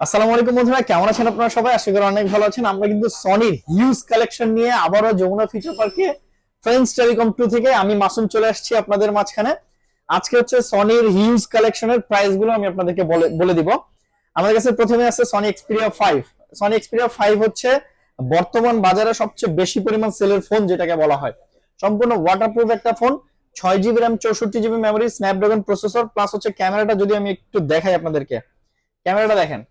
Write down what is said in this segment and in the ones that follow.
আসসালামু আলাইকুম বন্ধুরা, কেমন আছেন আপনারা সবাই? আশা করি অনেক ভালো আছেন। আমরা কিন্তু সনির হিউজ কালেকশন নিয়ে আবারও যমুনা ফিচার পার্কে ফ্রেন্ডস টেলিকম টু থেকে আমি মাসুম চলে আসছি আপনাদের মাঝখানে। আজকে হচ্ছে সনির হিউজ কালেকশনের প্রাইসগুলো আমি আপনাদেরকে বলে বলে দিব। আমাদের কাছে প্রথমে আছে Sony Xperia five Sony Xperia five হচ্ছে বর্তমান বাজারে সবচেয়ে বেশি পরিমাণ সেলের ফোন যেটাকে বলা হয়। সম্পূর্ণ ওয়াটারপ্রুফ একটা ফোন ছয় জিবি র্যাম চৌষট্টি GB memory Snapdragon processor plus হচ্ছে ক্যামেরাটা যদি আমি একটু দেখাই আপনাদেরকে। ক্যামেরাটা দেখেন।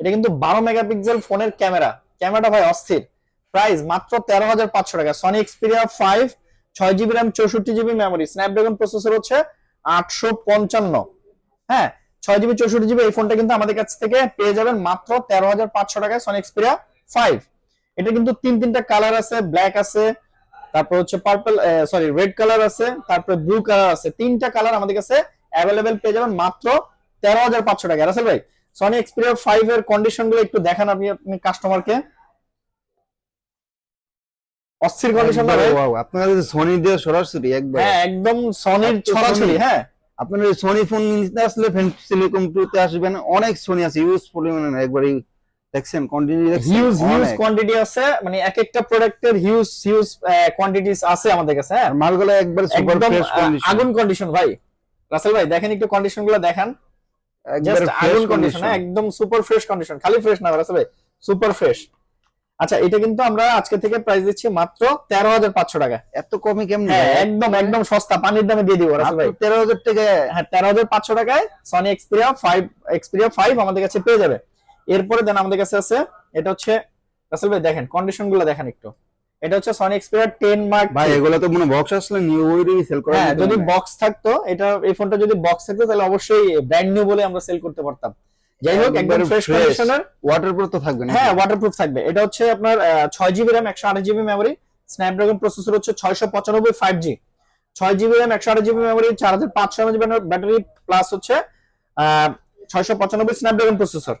এটা কিন্তু বারো মেগাপিক্সেল ফোনের ক্যামেরা। ক্যামেরাটা ভাই অস্থির। প্রাইস মাত্র তেরো হাজার পাঁচশো টাকা। সনি এক্সপিরিয়া ফাইভ ছয় জিবি র্যাম চৌষট্টি জিবি মেমোরি স্ন্যাপড্রাগন প্রসেসর হচ্ছে আটশো পঞ্চান্ন। হ্যাঁ ছয় জিবি চৌষট্টি জিবি এই ফোনটা কিন্তু আমাদের কাছ থেকে পেয়ে যাবেন মাত্র তেরো হাজার পাঁচশো টাকায় সনি এক্সপিরিয়া ফাইভ এটা কিন্তু তিন তিনটা কালার আছে ব্ল্যাক আছে, তারপর হচ্ছে পার্পল সরি রেড কালার আছে, তারপরে ব্লু কালার আছে। তিনটা কালার আমাদের কাছে অ্যাভেলেবেল পেয়ে যাবেন মাত্র তেরো হাজার পাঁচশো টাকা রাসেল ভাই সনি এক্সপিরিয়া ফাইভ এর কন্ডিশনগুলো একটু দেখান আপনি আপনি কাস্টমারকে অস্থির কন্ডিশন আপনারা যদি সোনি দিয়ে সরাসরি একবার হ্যাঁ একদম সনির ছড়াছড়ি হ্যাঁ। আপনারা সোনি ফোন নিতে আসলে আসবেন অনেক সোনি আছে ইউজ পরিমাণে একবারে দেখছেন দেখছেন হিউজ হিউজ কোয়ান্টিটি আছে মানে এক একটা প্রোডাক্টের হিউজ হিউজ কোয়ান্টিটিস আছে আমাদের কাছে হ্যাঁ। মালগুলো একবার সুপার ফ্রেশ কন্ডিশন আগুন কন্ডিশন ভাই। রাসেল ভাই দেখেন একটু কন্ডিশনগুলো দেখান। জাস্ট আগুন কন্ডিশন একদম সুপার ফ্রেশ কন্ডিশন খালি ফ্রেশ না ভাই সুপার ফ্রেশ আচ্ছা এটা কিন্তু আমরা আজকে থেকে প্রাইস দিচ্ছি মাত্র তেরো হাজার পাঁচশো টাকা। এত কমে কেমন? হ্যাঁ একদম একদম সস্তা পানির দামে দিয়ে দিব ভাই। তেরো হাজার টাকা হ্যাঁ তেরো হাজার পাঁচশো টাকায় Sony Xperia five Xperia five আমাদের কাছে পেয়ে যাবে। এরপরে দেন আমাদের কাছে আছে এটা হচ্ছে রাসেল ভাই দেখেন কন্ডিশনগুলো দেখেন একটু। এটা হচ্ছে সনি এক্সপিরিয়া টেন মার্ক ভাই এগুলো তো মনে বক্স আসলে নিউ ওইটাই সেল করা হ্যাঁ যদি বক্স থাকতো এটা এই ফোনটা যদি বক্স থাকতো তাহলে অবশ্যই ব্র্যান্ড নিউ বলে আমরা সেল করতে পারতাম। যাই হোক একদম ফ্রেশ। কন্ডিশনের ওয়াটারপ্রুফ তো থাকবে না হ্যাঁ ওয়াটারপ্রুফ থাকবে। এটা হচ্ছে আপনার ছয় জিবি র্যাম একশো আট জিবি মেমোরি স্ন্যাপড্রাগন প্রসেসর হচ্ছে ছয়শো পঁচানব্বই ফাইভ জি ছয় জিবি র্যাম একশো আট জিবি মেমোরি চার হাজার পাঁচশো ব্যাটারি প্লাস হচ্ছে ছয়শো পঁচানব্বই স্ন্যাপড্রাগন প্রসেসর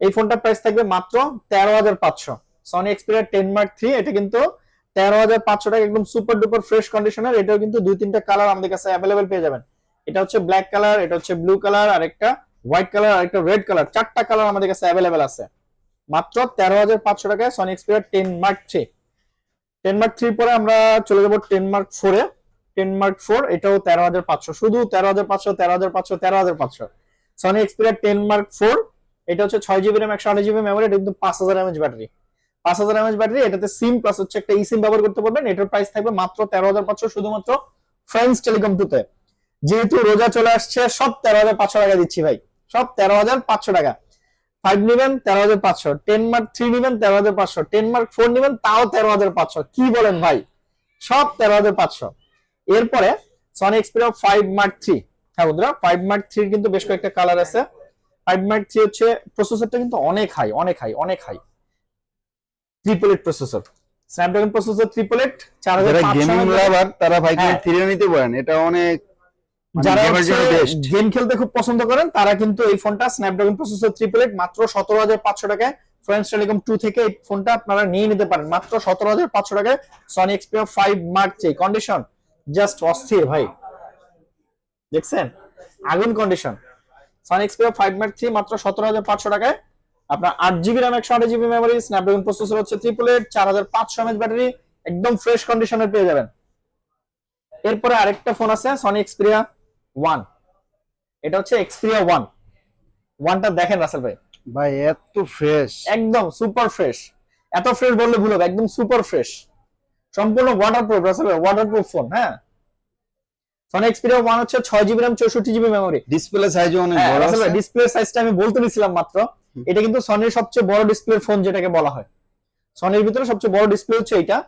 এই ফোনটার প্রাইস থাকবে মাত্র তেরো হাজার পাঁচশো। Sony Xperia ten mark three এটা কিন্তু তেরো হাজার পাঁচশো টাকা, একদম সুপার ডুপার ফ্রেশ কন্ডিশনের এটাও কিন্তু দুই তিনটা কালার আমাদের কাছে অ্যাভেলেবেল পেয়ে যাবেন। এটা হচ্ছে ব্ল্যাক কালার এটা হচ্ছে ব্লু কালার আর একটা হোয়াইট কালার আর একটা রেড কালার চারটা কালার আমাদের কাছে অ্যাভেলেবেল আছে। মাত্র তেরো হাজার পাঁচশো টাকায় Sony Xperia ten mark three ten mark three পরে আমরা চলে যাব টেন মার্ক ফোরে টেন মার্ক ফোর এটাও তেরো হাজার পাঁচশো, শুধু তেরো হাজার পাঁচশো, তেরো হাজার পাঁচশো, তেরো হাজার পাঁচশো। Sony Xperia ten mark four এটা হচ্ছে ছয় জিবি র্যাম একশো আট জিবি মেমোরি এটা কিন্তু পাঁচ হাজার এমএচ ব্যাটারি পাঁচ হাজার ব্যাটারি এটাতে সিম প্লাস হচ্ছে একটা ব্যবহার করতে পারবেন। এটার প্রাইস থাকবে মাত্র তেরো হাজার পাঁচশো শুধুমাত্র টেলিকম টুতে যেহেতু রোজা চলে আসছে, সব তেরো হাজার পাঁচশো টাকা দিচ্ছি ভাই। সব তেরো হাজার পাঁচশো টাকা। ফাইভ নিবেন, তেরো হাজার পাঁচশো। টেন মার্ক থ্রি নিবেন, তেরো হাজার পাঁচশো। টেন মার্ক ফোর নিবেন, তাও তেরো হাজার পাঁচশো। কি বলেন ভাই? সব তেরো হাজার পাঁচশো। এরপরে Sony Xperia five mark three হ্যাঁ বন্ধুরা ফাইভ মার্ক থ্রির কিন্তু বেশ কয়েকটা কালার আছে। ফাইভ মার্ক থ্রি হচ্ছে প্রসেসরটা কিন্তু অনেক হাই অনেক হাই অনেক high triple eight processor Snapdragon processor triple eight চার হাজার গেমিং লাভার তারা ভাই হ্যাঁ। থ্রি নিতে পারেন। এটা অনেক মানে যারা। গেম খেলতে খুব পছন্দ করেন তারা কিন্তু এই ফোনটা স্ন্যাপড্রাগন প্রসেসর ট্রিপল এইট মাত্র সতেরো হাজার পাঁচশো টাকায় ফ্রেন্ডস টেলিকম টু থেকে এই ফোনটা আপনারা নিয়ে নিতে পারেন। মাত্র সতেরো হাজার পাঁচশো টাকায় Sony Xperia five three condition just অস্থির ভাই। দেখছেন? আগুন condition Sony Xperia five mark three মাত্র সতেরো হাজার পাঁচশো টাকায় আপনার আট জিবি র্যাম একশো আট জিবি মেমোরি স্ন্যাপড্রাগন প্রসেসর হচ্ছে ট্রিপল এইট চার হাজার পাঁচশো এমএচ ব্যাটারি একদম ফ্রেশ কন্ডিশনের পেয়ে যাবেন। এরপরে আরেকটা ফোন আছে সনি এক্সপিরিয়া ওয়ান এটা হচ্ছে এক্সপিরিয়া ওয়ান ওয়ানটা দেখেন রাসেল ভাই। ভাই এত ফ্রেশ একদম সুপার ফ্রেশ এত ফ্রেশ বললে ভুল হবে একদম সুপার ফ্রেশ সম্পূর্ণ ওয়াটারপ্রুফ রাসেল ভাই ওয়াটারপ্রুফ ফোন হ্যাঁ? সনি এক্সপিরিয়া ওয়ান হচ্ছে ছয় জিবি র্যাম চৌষট্টি জিবি মেমোরি ডিসপ্লে সাইজ অনেক হ্যাঁ বড় ডিসপ্লে সাইজটা আমি বলতে নিছিলাম মাত্র। এটা কিন্তু সনির সবচেয়ে বড় ডিসপ্লে ফোন যেটাকে বলা হয়। সনির ভিতরে সবচেয়ে বড় ডিসপ্লে হচ্ছে এটা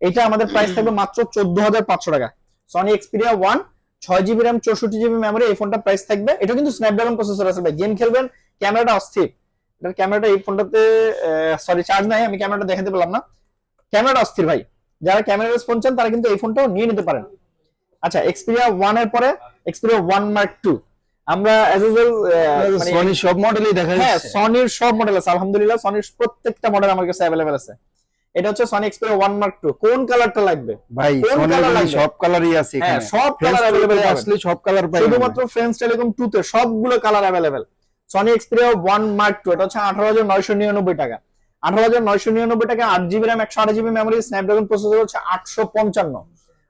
এটা আমাদের প্রাইস থাকবে মাত্র চোদ্দ হাজার পাঁচশো টাকা। সনি এক্সপিরিয়া ওয়ান ছয় জিবি র্যাম চৌষট্টি জিবি মেমোরি এই ফোনটা প্রাইস থাকবে। এটা কিন্তু স্ন্যাপড্রাগন প্রসেসর আছে ভাই। গেম খেলবেন ক্যামেরাটা অস্থির। এটার ক্যামেরাটা এই ফোনটাতে সরি চার্জ নাই, আমি ক্যামেরাটা দেখাতে পেলাম না। ক্যামেরাটা অস্থির ভাই। যারা ক্যামেরা ফোন চান, তারা কিন্তু এই ফোনটাও নিয়ে নিতে পারেন। আচ্ছা এক্সপিরিয়া ওয়ানের পরে এক্সপিরিয়া ওয়ান মার্ক টু আমরা ইউজুয়াল সনি সব মডেলই দেখা হ্যাঁ সনির সব মডেল আছে আলহামদুলিল্লাহ সনির প্রত্যেকটা মডেল আমার কাছে অ্যাভেলেবেল আছে। এটা হচ্ছে Sony Xperia one mark two কোন কালারটা লাগবে? ভাই কোন সনি লাগবে? সব কালারই আছে হ্যাঁ এখানে। সব কালার Telecom আসলে সব কালার পাই শুধুমাত্র ফ্রেন্ডস টেলিকম টু তে সবগুলো colour available Sony Xperia one mark two এটা হচ্ছে আঠারো হাজার নয়শো নিরানব্বই টাকা। আঠারো হাজার নয়শো নিরানব্বই টাকা আট জিবি র্যাম একশো আট জিবি মেমোরি স্ন্যাপড্রাগন প্রসেসর হচ্ছে আটশো পঞ্চান্ন।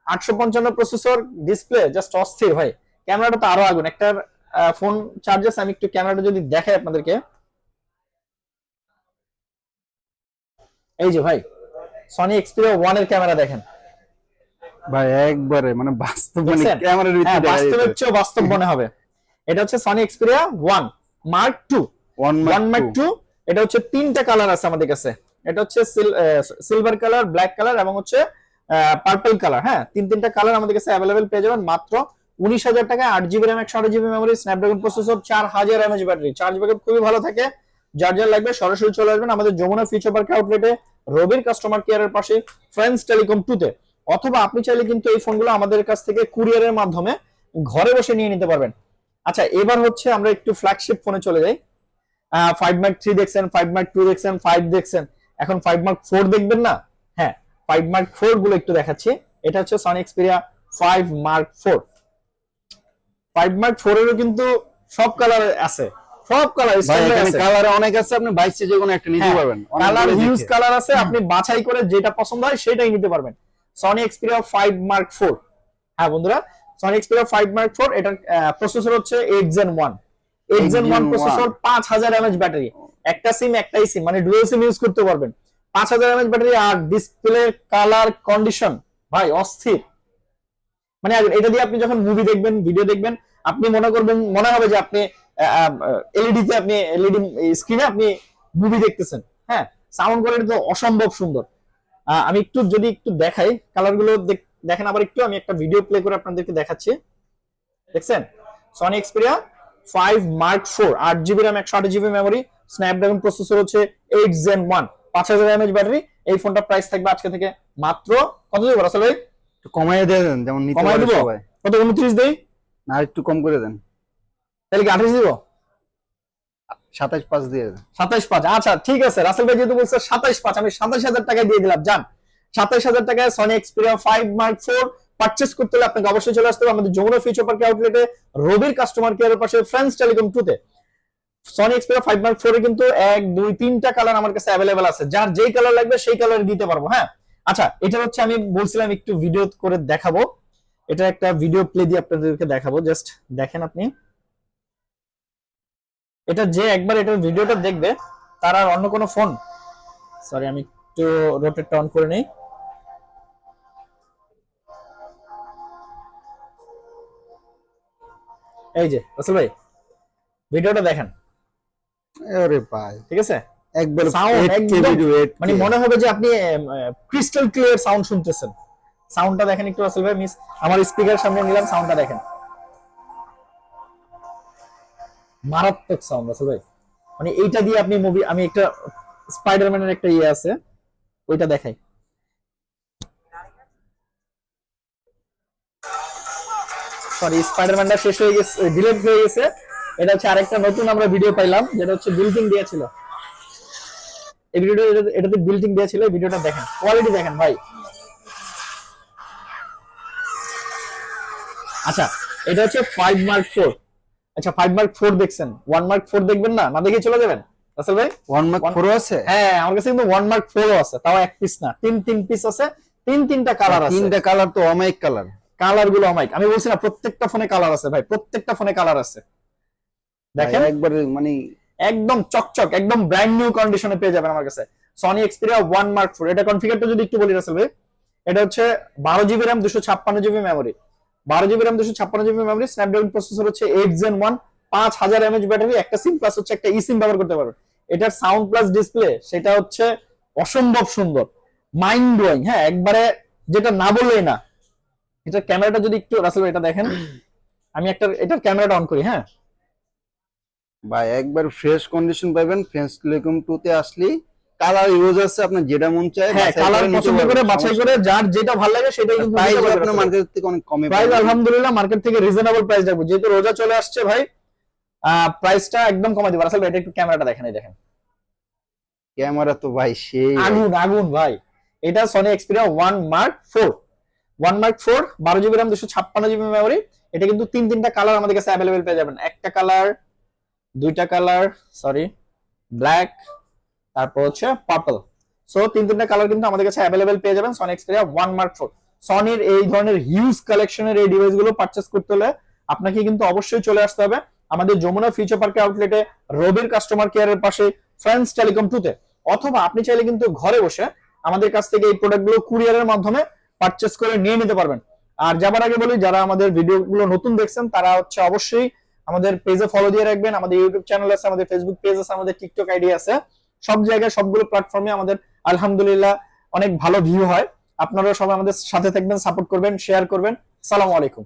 আটশো পঞ্চান্ন প্রসেসর ডিসপ্লে জাস্ট অস্থির ভাই। ক্যামেরাটা তো আরও আগুন। একটা ফোন চার্জেস আমি একটু ক্যামেরাটা যদি দেখাই আপনাদেরকে। এই যে ভাই সনি এক্সপিরিয়া ওয়ানের ক্যামেরা দেখেন। ভাই একবারে মানে বাস্তব মানে ক্যামেরার হ্যাঁ ভিতরে বাস্তবের চেয়েও বাস্তব মনে হবে। এটা হচ্ছে Sony Xperia one mark two one mark two এটা হচ্ছে তিনটা কালার আছে আমাদের কাছে। এটা হচ্ছে সিলভার কালার ব্ল্যাক কালার এবং হচ্ছে পার্পল কালার হ্যাঁ? তিন তিনটা কালার আমাদের কাছে অ্যাভেলেবেল পেয়ে যাবেন। মাত্র উনিশ হাজার টাকা আট জিবি র্যাম একশো আট জিবি মেমোরি স্ন্যাপড্রাগন প্রসেসর চার হাজার এমএচ ব্যাটারি চার্জ ব্যাকআপ খুবই ভালো থাকে। যার যার লাগবে সরাসরি চলে আসবেন আমাদের যমুনা ফিউচার পার্ক আউটলেটে রবির কাস্টমার কেয়ারের পাশে ফ্রেন্ডস টেলিকম টুতে অথবা আপনি চাইলে কিন্তু এই ফোনগুলো আমাদের কাছ থেকে কুরিয়ারের মাধ্যমে ঘরে বসে নিয়ে নিতে পারবেন। আচ্ছা এবার হচ্ছে আমরা একটু ফ্ল্যাগশিপ ফোনে চলে যাই। ফাইভ মার্ক থ্রি দেখছেন ফাইভ মার্ক টু দেখছেন ফাইভ দেখছেন। এখন ফাইভ মার্ক ফোর দেখবেন না? হ্যাঁ ফাইভ মার্ক ফোরগুলো একটু দেখাচ্ছি। এটা হচ্ছে Sony Xperia five mark four five mark four এরও কিন্তু সব কালার আছে। সব কালার কালার অনেক আছে আপনি বাইশে যে কোনো একটা নিতে পারবেন কালার হিউজ কালার আছে আপনি বাছাই করে যেটা পছন্দ হয় সেটাই নিতে পারবেন। Sony Xperia five mark four হ্যাঁ বন্ধুরা Sony Xperia five mark four এটার প্রসেসর হচ্ছে eight gen one eight gen 8 one processor পাঁচ হাজার এমএচ ব্যাটারি একটা সিম একটাই সিম মানে ডুয়েল সিম ইউজ করতে পারবেন। পাঁচ হাজার এমএচ ব্যাটারি আর ডিসপ্লে কালার কন্ডিশন ভাই অস্থির। মানে এটা দিয়ে আপনি যখন মুভি দেখবেন ভিডিও দেখবেন, আপনি মনে করবেন, মনে হবে যে আপনি এলইডি তে আপনি এলইডি স্ক্রিনে আপনি মুভি দেখতেছেন। হ্যাঁ সাউন্ড কোয়ালিটি তো অসম্ভব সুন্দর। আমি একটু যদি একটু দেখাই কালারগুলো দেখেন আবার একটু, আমি একটা ভিডিও প্লে করে আপনাদেরকে দেখাচ্ছি। দেখছেন? Sony Xperia five mark four আট জিবি র্যাম একশো আট জিবি মেমোরি স্ন্যাপড্রাগন প্রসেসর হচ্ছে এইট জেন ওয়ান পাঁচ হাজার এমএচ ব্যাটারি এই ফোনটা প্রাইস থাকবে আজকে থেকে মাত্র কত দেবো, রাসেল একটু কমাইয়ে দেন যেমন নিতে পারে দিবো? কত উনত্রিশ দেই? না একটু কম করে দেন। তাহলে কি আঠাশ দিব? সাতাশ পাঁচ দিয়ে দেন। সাতাইশ পাঁচ আচ্ছা ঠিক আছে। রাসেল ভাই যেহেতু বলছে সাতাইশ পাঁচ আমি সাতাইশ হাজার টাকায় দিয়ে দিলাম যান। সাতাইশ হাজার টাকায় Sony Xperia five mark four purchase করতে হলে আপনাকে অবশ্যই চলে আসতে হবে আমাদের যমুনা ফিউচার পার্ক আউটলেটে রবির কাস্টমার কেয়ারের পাশে ফ্রেন্ডস টেলিকম টুতে সনি এক্সপিরিয়া ফাইভ মার্ক ফোরে কিন্তু এক দুই তিনটা কালার আমার কাছে অ্যাভেলেবেল আছে। যার যেই কালার লাগবে সেই কালার দিতে পারব হ্যাঁ? আচ্ছা এটা হচ্ছে আমি বলছিলাম একটু ভিডিও করে দেখাবো। এটা একটা ভিডিও প্লে দিয়ে আপনাদেরকে দেখাবো জাস্ট দেখেন আপনি। এটা যে একবার এটার ভিডিওটা দেখবে তার আর অন্য কোনো ফোন সরি আমি একটু রোটেটটা অন করে নেই। এই যে রাসেল ভাই ভিডিওটা দেখেন। আরে ভাই। ঠিক আছে? একবার Sound 8K একদম- video, 8K মানে মনে হবে যে আপনি ক্রিস্টাল ক্লিয়ার সাউন্ড শুনতেছেন। সাউন্ডটা দেখেন একটু ভাই মিস আমার স্পিকার সামনে নিলাম সাউন্ডটা দেখেন। মারাত্মক সাউন্ড রাসেল ভাই। মানে এইটা দিয়ে আপনি মুভি আমি একটা স্পাইডারম্যানের একটা ইয়ে আছে ওইটা দেখাই। সরি স্পাইডারম্যানটা শেষ হয়ে গেছে ডিলেট হয়ে গেছে। এটা হচ্ছে আরেকটা নতুন আমরা ভিডিও পাইলাম যেটা হচ্ছে বিল্ডিং দিয়েছিল এই ভিডিওটা এটা- এটাতে বিল্ডিং দেওয়া ছিল এই ভিডিওটা দেখেন। কোয়ালিটি দেখেন ভাই। আচ্ছা এটা হচ্ছে ফাইভ মার্ক ফোর আচ্ছা ফাইভ মার্ক ফোর দেখছেন। ওয়ান মার্ক ফোর দেখবেন না? না দেখে চলে যাবেন? রাসেল ভাই? ওয়ান মার্ক One- ফোর আছে? হ্যাঁ আমার কাছে কিন্তু ওয়ান মার্ক ফোর আছে তাও এক পিস না। তিন তিন পিস আছে তিন তিনটা কালার আছে। তিনটা কালার তো অমাইক কালার কালারগুলো অমাইক আমি বলছি না প্রত্যেকটা ফোনে কালার আছে ভাই। প্রত্যেকটা ফোনে কালার আছে। দেখেন। একবার মানে একদম চকচক, একদম ব্র্যান্ড নিউ কন্ডিশনে পেয়ে যাবেন আমার কাছে। Sony Xperia one mark four এটা কনফিগারটা যদি একটু বলি, রাসেল ভাই, এটা হচ্ছে বারো জিবি র্যাম দুশো ছাপ্পান্ন জিবি মেমোরি বারো জিবি র্যাম দুশো ছাপ্পান্ন জিবি মেমোরি স্ন্যাপড্রাগন প্রসেসর হচ্ছে এইট জেন ওয়ান পাঁচ হাজার এমএচ ব্যাটারি একটা সিম প্লাস হচ্ছে একটা ই সিম ব্যবহার করতে পারবেন। এটার সাউন্ড প্লাস ডিসপ্লে সেটা হচ্ছে অসম্ভব সুন্দর। মাইন্ড ব্লোয়িং হ্যাঁ একবারে যেটা না বললেই না। এটা ক্যামেরাটা যদি একটু, রাসেল ভাই, এটা দেখেন। আমি একটা, এটার ক্যামেরাটা অন করি হ্যাঁ। ভাই একবার ফ্রেশ কন্ডিশন পাবেন ফ্রেন্স টেলিকম টু তে আসলে কালার ইউজ আছে আপনার যেটা মন চায় হ্যাঁ কালার পছন্দ করে বাছাই করে যার যেটা ভালো লাগে সেটাই কিন্তু প্রাইস আপনার মার্কেট থেকে অনেক কমে প্রাইস আলহামদুলিল্লাহ মার্কেট থেকে রিজনেবল প্রাইস রাখব যেহেতু রোজা চলে আসছে ভাই প্রাইসটা একদম কমাই দিব। আসলে এটা একটু ক্যামেরাটা দেখেন এই দেখেন। ক্যামেরা তো ভাই সেই আগুন আগুন ভাই। এটা Sony Xperia one mark four one mark four বারো জিবি র্যাম দুশো ছাপ্পান্ন জিবি মেমোরি এটা কিন্তু তিন তিনটা কালার আমাদের কাছে অ্যাভেলেবেল পেয়ে যাবেন। একটা কালার দুইটা কালার সরি ব্ল্যাক তারপর হচ্ছে পার্পল সো তিন তিনটা কালার কিন্তু আমাদের কাছে অ্যাভেলেবেল পেয়ে যাবেন Sony Xperia one mark four সনির এই ধরনের হিউজ কালেকশনের এই ডিভাইসগুলো পারচেস করতে হলে আপনাকে কিন্তু অবশ্যই চলে আসতে হবে আমাদের যমুনা ফিউচার পার্কের আউটলেটে রবির কাস্টমার কেয়ারের পাশে ফ্রেন্ডস টেলিকম টুতে অথবা আপনি চাইলে কিন্তু ঘরে বসে আমাদের কাছ থেকে এই প্রোডাক্টগুলো কুরিয়ারের মাধ্যমে পারচেস করে নিয়ে নিতে পারবেন। আর যাবার আগে বলি, যারা আমাদের ভিডিওগুলো নতুন দেখছেন, তারা হচ্ছে অবশ্যই আমাদের পেজে ফলো দিয়ে রাখবেন, আমাদের ইউটিউব চ্যানেল আছে, আমাদের ফেসবুক পেজ আছে, আমাদের টিকটক আইডি আছে। সব জায়গায় সবগুলো প্ল্যাটফর্মে আমাদের আলহামদুলিল্লাহ অনেক ভালো ভিউ হয়। আপনারা সবাই আমাদের সাথে থাকবেন সাপোর্ট করবেন শেয়ার করবেন। সালাম আলাইকুম।